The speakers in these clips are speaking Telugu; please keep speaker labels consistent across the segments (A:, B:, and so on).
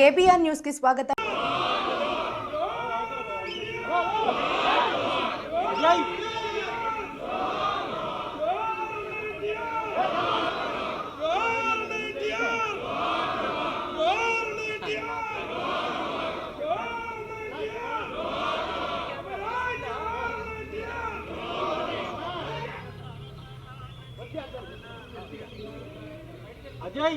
A: కేబీఆర్ న్యూస్ కి స్వాగతం
B: అజయ్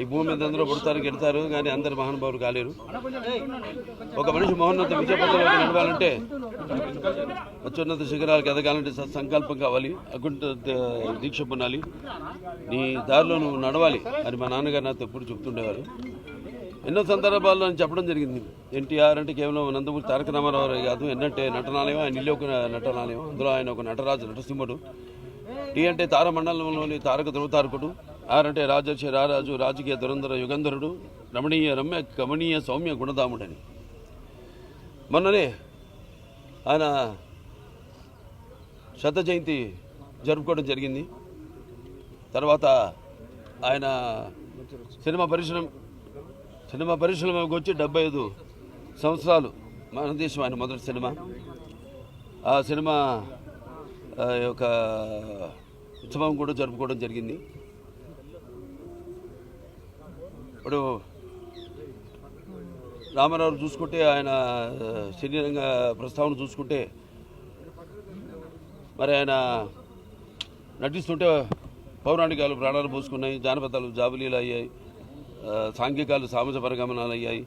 C: ఈ భూమి మీద అందరూ పుడతారు గెడతారు కానీ అందరు మహానుభావులు కాలేరు. ఒక మనిషి మహోన్నత విజయపథంలో నడవాలంటే అత్యున్నత శిఖరాలకు ఎదగాలంటే సత్సంకల్పం కావాలి అకుంఠ దీక్ష పొందాలి. నీ దారిలో నువ్వు నడవాలి అని మా నాన్నగారు నాతో ఎప్పుడు చెప్తుండేవారు. ఎన్నో సందర్భాల్లో నేను చెప్పడం జరిగింది. ఎన్టీఆర్ అంటే కేవలం నందమూరి తారక రామారావు కాదు ఎన్నంటే నటనాలయం ఆయన ఇల్లు ఒక నటనాలయం అందులో ఆయన ఒక నటరాజు నటసింహుడు. టీ అంటే తారమండలంలోని తారక ధృవతారకుడు. ఆర్ అంటే రాజర్షి రారాజు రాజకీయ దురంధర యుగంధరుడు రమణీయ రమ్య కమనీయ సౌమ్య గుణదాముడని మొన్ననే ఆయన శత జయంతి జరుపుకోవడం జరిగింది. తర్వాత ఆయన సినిమా పరిశ్రమ సినిమా పరిశ్రమకు వచ్చి డెబ్బై ఐదు సంవత్సరాలు మన దేశం ఆయన మొదటి సినిమా. ఆ సినిమా యొక్క ఉత్సవం కూడా జరుపుకోవడం జరిగింది. ఇప్పుడు రామారావు చూసుకుంటే ఆయన శరీరంగా శరీరంగ ప్రస్తావన చూసుకుంటే మరి ఆయన నటిస్తుంటే పౌరాణికాలు ప్రాణాలు పోసుకున్నాయి జానపదాలు జాబులీలు అయ్యాయి సాంఘికాలు సామాజ పరిగమనాలు అయ్యాయి.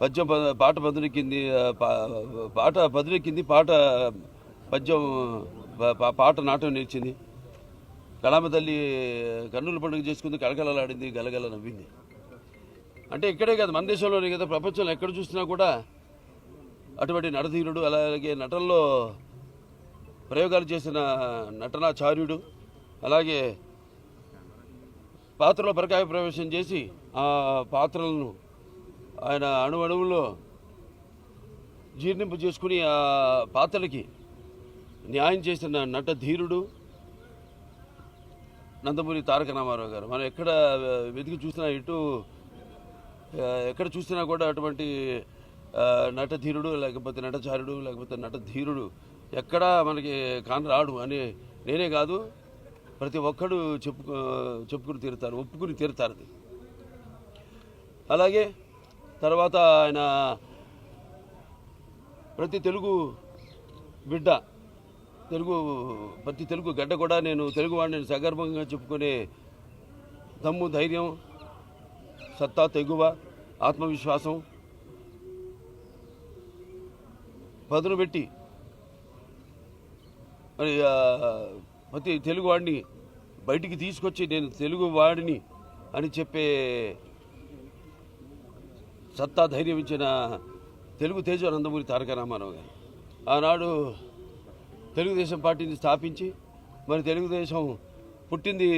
C: పద్యం పాట బదులెక్కింది పా- పాట బదులెక్కింది పాట పద్యం పా- పాట నాటం నేర్చింది. కళామ తల్లి కన్నుల పండుగ చేసుకుంది కళకళలాడింది గలగల నవ్వింది. అంటే ఇక్కడే కాదు మన దేశంలోనే కదా. ప్రపంచంలో ఎక్కడ చూసినా కూడా అటువంటి నటధీరుడు అలాగే నటనలో ప్రయోగాలు చేసిన నటనాచార్యుడు అలాగే పాత్రలో పరకాయ ప్రవేశం చేసి ఆ పాత్రలను ఆయన అణువణువులో జీర్ణింపు చేసుకుని ఆ పాత్రలకి న్యాయం చేసిన నట ధీరుడు నందమూరి తారక రామారావు గారు. మనం ఎక్కడ వెతికి చూసినా ఇటు ఎక్కడ చూసినా కూడా అటువంటి నటధీరుడు నట ధీరుడు లేకపోతే నటచారుడు లేకపోతే నటధీరుడు ఎక్కడా మనకి కానరాడు అని నేనే కాదు. ప్రతి ఒక్కడు చెప్పుకు చెప్పుకుని తీరుతారు ఒప్పుకుని తీరుతారు అది. అలాగే తర్వాత ఆయన ప్రతి తెలుగు బిడ్డ తెలుగు ప్రతి తెలుగు గడ్డ కూడా నేను తెలుగు వాడిని సగర్భంగా చెప్పుకునే దమ్ము ధైర్యం సత్తా తెగువ ఆత్మవిశ్వాసం పదును పెట్టి మరి ప్రతి తెలుగు వాడిని బయటికి తీసుకొచ్చి నేను తెలుగు వాడిని అని చెప్పే సత్తా ధైర్యం ఇచ్చిన తెలుగు తేజ నందమూరి తారక రామారావు గారు. ఆనాడు తెలుగుదేశం పార్టీని స్థాపించి మరి తెలుగుదేశం పుట్టింది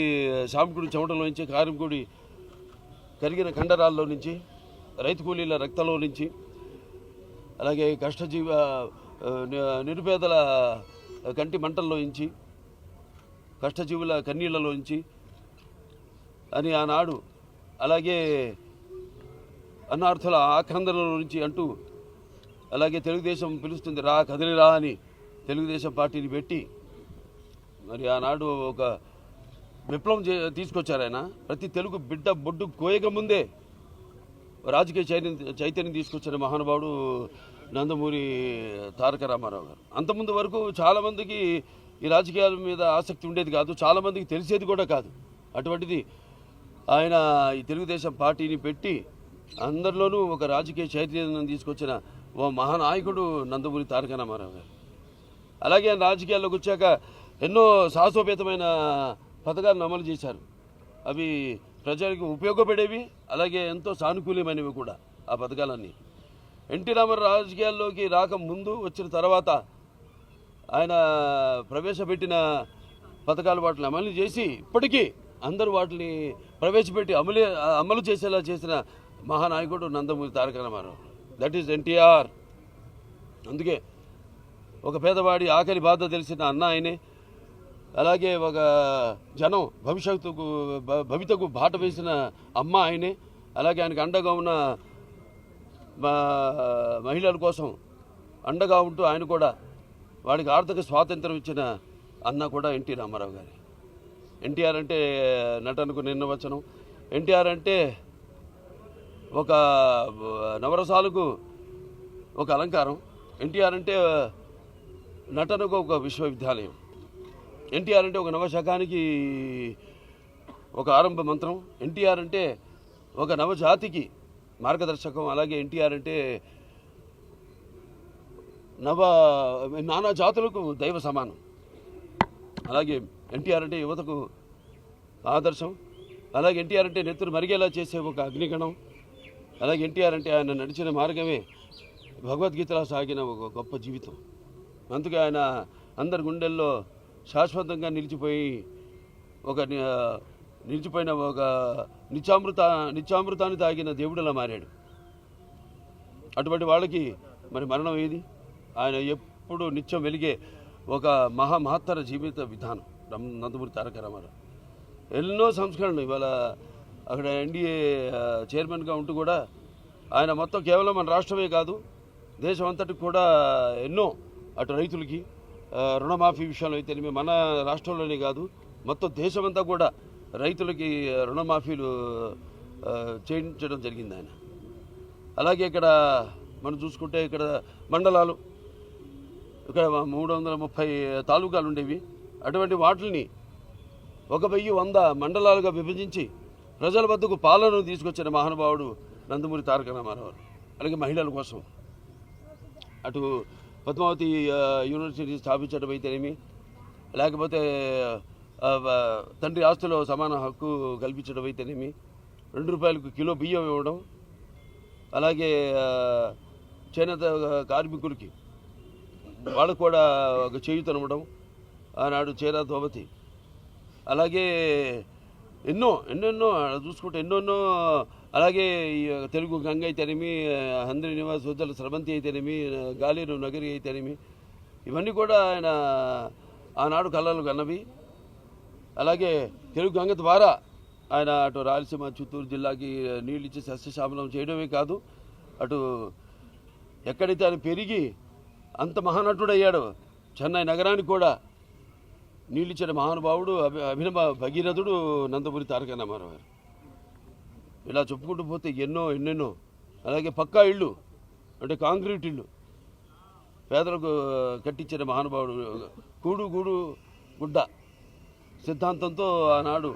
C: సామికుడి చెమటలోంచి కారంకుడి కరిగిన కండరాల్లో నుంచి రైతు కూలీల రక్తంలో నుంచి అలాగే కష్టజీవ నిరుపేదల కంటి మంటల్లో నుంచి కష్టజీవుల కన్నీళ్ళలో నుంచి అని ఆనాడు అలాగే అన్నార్థుల ఆక్రందనల నుంచి అంటూ అలాగే తెలుగుదేశం పిలుస్తుంది రా కదిలిరా అని తెలుగుదేశం పార్టీని పెట్టి మరి ఆనాడు ఒక విప్లవం చే తీసుకొచ్చారు ఆయన. ప్రతి తెలుగు బిడ్డ బొడ్డు కోయక ముందే రాజకీయ చైతన్యం చైతన్యం తీసుకొచ్చిన మహానుభావుడు నందమూరి తారక రామారావు గారు. అంతకుముందు వరకు చాలామందికి ఈ రాజకీయాల మీద ఆసక్తి ఉండేది కాదు. చాలామందికి తెలిసేది కూడా కాదు. అటువంటిది ఆయన ఈ తెలుగుదేశం పార్టీని పెట్టి అందరిలోనూ ఒక రాజకీయ చైతన్యం తీసుకొచ్చిన ఓ మహానాయకుడు నందమూరి తారక రామారావు గారు. అలాగే ఆయన రాజకీయాల్లోకి వచ్చాక ఎన్నో సాహసోపేతమైన పథకాలను అమలు చేశారు. అవి ప్రజలకు ఉపయోగపడేవి అలాగే ఎంతో సానుకూలమైనవి కూడా ఆ పథకాలన్నీ. ఎన్టీ రామారావు రాజకీయాల్లోకి రాక ముందు వచ్చిన తర్వాత ఆయన ప్రవేశపెట్టిన పథకాలు వాటిని అమలు చేసి ఇప్పటికీ అందరూ వాటిని ప్రవేశపెట్టి అమలు అమలు చేసేలా చేసిన మహానాయకుడు నందమూరి తారక రామారావు. దట్ ఈస్ ఎన్టీఆర్ అందుకే ఒక పేదవాడి ఆఖరి బాధ తెలిసిన అన్న ఆయనే అలాగే ఒక జనం భవిష్యత్తుకు భవితకు బాట వేసిన అమ్మ ఆయనే. అలాగే ఆయనకు అండగా ఉన్న మా మహిళల కోసం అండగా ఉంటూ ఆయన కూడా వాడికి ఆర్థిక స్వాతంత్రం ఇచ్చిన అన్న కూడా ఎన్టీ రామారావు గారి. ఎన్టీఆర్ అంటే నటనకు నిర్ణవచనం ఎన్టీఆర్ అంటే ఒక నవరసాలకు ఒక అలంకారం. ఎన్టీఆర్ అంటే నటనకు ఒక విశ్వవిద్యాలయం. ఎన్టీఆర్ అంటే ఒక నవశకానికి ఒక ఆరంభ మంత్రం. ఎన్టీఆర్ అంటే ఒక నవజాతికి మార్గదర్శకం. అలాగే ఎన్టీఆర్ అంటే నవ నానా జాతులకు దైవ సమానం. అలాగే ఎన్టీఆర్ అంటే యువతకు ఆదర్శం. అలాగే ఎన్టీఆర్ అంటే నెత్తురు మరిగేలా చేసే ఒక అగ్నిగణం. అలాగే ఎన్టీఆర్ అంటే ఆయన నడిచిన మార్గమే భగవద్గీతలా సాగిన ఒక గొప్ప జీవితం. అందుకే ఆయన అందరి గుండెల్లో శాశ్వతంగా నిలిచిపోయి ఒక నిలిచిపోయిన ఒక నిత్యామృత నిత్యామృతాన్ని తాగిన దేవుడిలా మారాడు. అటువంటి వాళ్ళకి మరి మరణం ఏది? ఆయన ఎప్పుడు నిత్యం వెలిగే ఒక మహా మహత్తర జీవిత విధానం. రమ్- నందమూరి తారక రామారావు. ఎన్నో సంస్కరణలు ఇవాళ అక్కడ ఎన్డీఏ చైర్మన్గా ఉంటూ కూడా ఆయన మొత్తం కేవలం మన రాష్ట్రమే కాదు దేశం అంతటికి కూడా ఎన్నో అటు రైతులకి రుణమాఫీ విషయంలో అయితేనేమి మన రాష్ట్రంలోనే కాదు మొత్తం దేశమంతా కూడా రైతులకి రుణమాఫీలు చేయించడం జరిగింది ఆయన. అలాగే ఇక్కడ మనం చూసుకుంటే ఇక్కడ మండలాలు ఇక్కడ మూడు వందల ముప్పై తాలూకాలు ఉండేవి. అటువంటి వాటిని ఒక వెయ్యి వంద మండలాలుగా విభజించి ప్రజల వద్దకు పాలనను తీసుకొచ్చిన మహానుభావుడు నందమూరి తారక రామారావు. అలాగే మహిళల కోసం అటు పద్మావతి యూనివర్సిటీ స్థాపించడం అయితేనేమి? లేకపోతే తండ్రి ఆస్తిలో సమాన హక్కు కల్పించడం అయితేనేమి? రెండు రూపాయలకు కిలో బియ్యం ఇవ్వడం అలాగే చేనేత కార్మికులకి వాళ్ళకు కూడా ఒక చేయుతనవ్వడం ఆనాడు చేరా దోమతి అలాగే ఎన్నో ఎన్నెన్నో చూసుకుంటే ఎన్నెన్నో అలాగే ఈ తెలుగు గంగ అయితేనేమి హంద్రి నివాస్ వద్దల స్రవంతి అయితేనేమి గాలేరు నగరి అయితేనేమి ఇవన్నీ కూడా ఆయన ఆనాడు కళలు కన్నవి. అలాగే తెలుగు గంగ ద్వారా ఆయన అటు రాయలసీమ చిత్తూరు జిల్లాకి నీళ్ళు ఇచ్చి సస్యశామలం చేయడమే కాదు అటు ఎక్కడైతే ఆయన పెరిగి అంత మహానటుడు అయ్యాడు చెన్నై నగరానికి కూడా నీళ్ళిచ్చిన మహానుభావుడు అభి అభినవ భగీరథుడు నందమూరి తారక రామారావు గారు. ఇలా చెప్పుకుంటూ పోతే ఎన్నో ఎన్నెన్నో. అలాగే పక్కా ఇళ్ళు అంటే కాంక్రీట్ ఇళ్ళు. పేదలకు కట్టించిన మహానుభావుడు కూడు గూడు గుడ్డ. సిద్ధాంతంతో ఆనాడు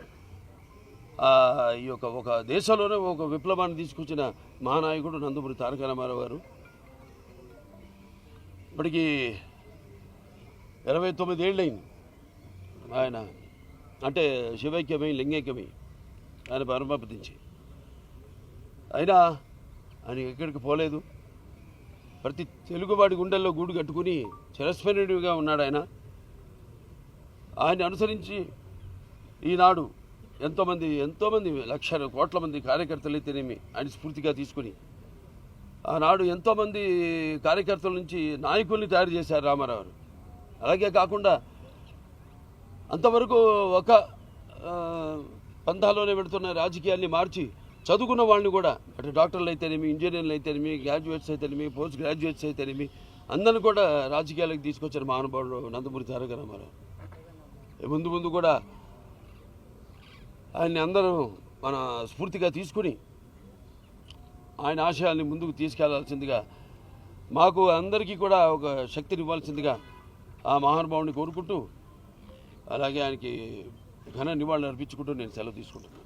C: ఈ యొక్క ఒక దేశంలోనే ఒక విప్లవాన్ని తీసుకొచ్చిన మహానాయకుడు నందమూరి తారక రామారావు గారు. ఇప్పటికీ ఇరవై తొమ్మిది ఏళ్ళైంది ఆయన అంటే శివైక్యమై లింగైక్యమై ఆయన పరమపదించి అయినా ఆయన ఎక్కడికి పోలేదు. ప్రతి తెలుగువాడి గుండెల్లో గూడు కట్టుకుని చిరస్మరణీయుడిగా ఉన్నాడు ఆయన. ఆయన అనుసరించి ఈనాడు ఎంతోమంది ఎంతోమంది లక్షల కోట్ల మంది కార్యకర్తలు అయితేనేమి ఆయన స్ఫూర్తిగా తీసుకుని ఆనాడు ఎంతోమంది కార్యకర్తల నుంచి నాయకుల్ని తయారు చేశారు రామారావు. అలాగే కాకుండా అంతవరకు ఒక పంథాలోనే పెడుతున్న రాజకీయాన్ని మార్చి చదువుకున్న వాళ్ళని కూడా అటు డాక్టర్లు అయితేనేమి ఇంజనీర్లు అయితేనేమి గ్రాడ్యుయేట్స్ అయితేనేమి పోస్ట్ గ్రాడ్యుయేట్స్ అయితేనేమి అందరిని కూడా రాజకీయాలకు తీసుకొచ్చారు మహానుభావుడు నందమూరి తారక రామారావు. ముందు ముందు కూడా ఆయన్ని అందరూ మన స్ఫూర్తిగా తీసుకుని ఆయన ఆశయాల్ని ముందుకు తీసుకెళ్ళాల్సిందిగా మాకు అందరికీ కూడా ఒక శక్తిని ఇవ్వాల్సిందిగా ఆ మహానుభావుని కోరుకుంటూ అలాగే ఆయనకి ఘన నివాళులు అర్పించుకుంటూ నేను సెలవు తీసుకుంటున్నాను.